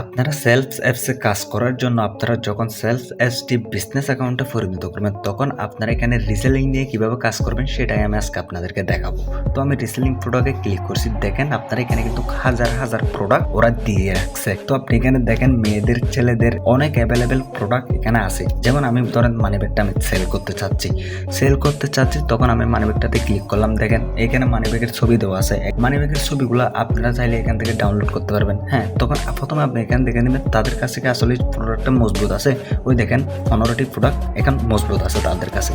আপনারা সেলফ অ্যাপসে কাজ করার জন্য আপনারা যখন সেলস অ্যাপসটি বিজনেস অ্যাকাউন্টে পরিণত করবেন, তখন আপনারা এখানে রিসেলিং নিয়ে কীভাবে কাজ করবেন সেটাই আমি আজকে আপনাদেরকে দেখাবো। তো আমি রিসেলিং প্রোডাক্টে ক্লিক করছি, দেখেন আপনারা এখানে কিন্তু হাজার হাজার প্রোডাক্ট ওরা দিয়ে রাখছে। তো আপনি এখানে দেখেন মেয়েদের, ছেলেদের অনেক অ্যাভেলেবেল প্রোডাক্ট এখানে আছে। যেমন আমি ধরেন মানিব্যাগটা আমি সেল করতে চাচ্ছি। সেল করতে চাচ্ছি, তখন আমি মানিব্যাগটাতে ক্লিক করলাম, দেখেন এখানে মানিব্যাগের ছবি দেওয়া আছে। মানিব্যাগের ছবিগুলো আপনারা চাইলে এখান থেকে ডাউনলোড করতে পারবেন। হ্যাঁ তখন প্রথমে আপনি এখান থেকে নেবেন, তাদের কাছে কি আসলে প্রোডাক্টটা মজবুত আছে। ওই দেখেন, পনেরোটি প্রোডাক্ট এখন মজবুত আছে তাদের কাছে।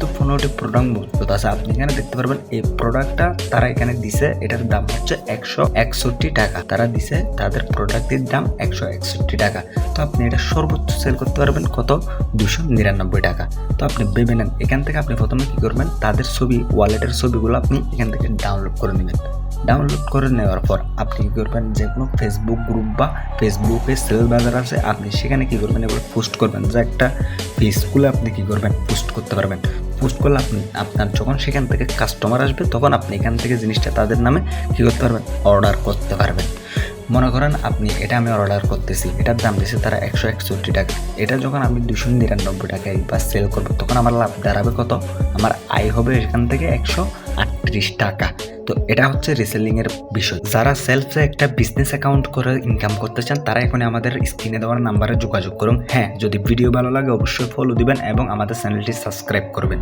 তো পনেরোটি প্রোডাক্ট মজবুত আছে। আপনি এখানে দেখতে পারবেন, এই প্রোডাক্টটা তারা এখানে দিছে, এটার দাম হচ্ছে একশো একষট্টি টাকা। তারা দিছে, তাদের প্রোডাক্টের দাম একশো একষট্টি টাকা। তো আপনি এটা সর্বোচ্চ সেল করতে পারবেন কত? দুশো নিরানব্বই টাকা। তো আপনি ভেবে নেন, এখান থেকে আপনি প্রথমে কী করবেন, তাদের ছবি ওয়ালেটের ছবিগুলো আপনি এখান থেকে ডাউনলোড করে নেবেন। ডাউনলোড করে নেওয়ার পর আপনি কী করবেন? যে কোনো ফেসবুক গ্রুপ বা ফেসবুকে সেল বাজার আছে, আপনি সেখানে কী করবেন? এবার পোস্ট করবেন। যে একটা পেজগুলো আপনি কী করবেন? পোস্ট করতে পারবেন। পোস্ট করলে আপনি, আপনার যখন সেখান থেকে কাস্টমার আসবে, তখন আপনি এখান থেকে জিনিসটা তাদের নামে কী করতে পারবেন? অর্ডার করতে পারবেন। মনে করেন আপনি, এটা আমি অর্ডার করতেছি, এটার দাম দিয়েছে তারা একশো একষট্টি টাকা। এটা যখন আমি দুশো নিরানব্বই টাকায় বা সেল করব তখন আমার লাভ দাঁড়াবে কত? আমার আয় হবে এখান থেকে একশো আটত্রিশ টাকা। তো এটা হচ্ছে রিসেলিংয়ের বিষয়। যারা সেলফে একটা বিজনেস অ্যাকাউন্ট করে ইনকাম করতে চান, তারা এখন আমাদের স্ক্রিনে দেওয়ার নাম্বারে যোগাযোগ করুন। হ্যাঁ যদি ভিডিও ভালো লাগে, অবশ্যই ফলো দিবেন এবং আমাদের চ্যানেলটি সাবস্ক্রাইব করবেন।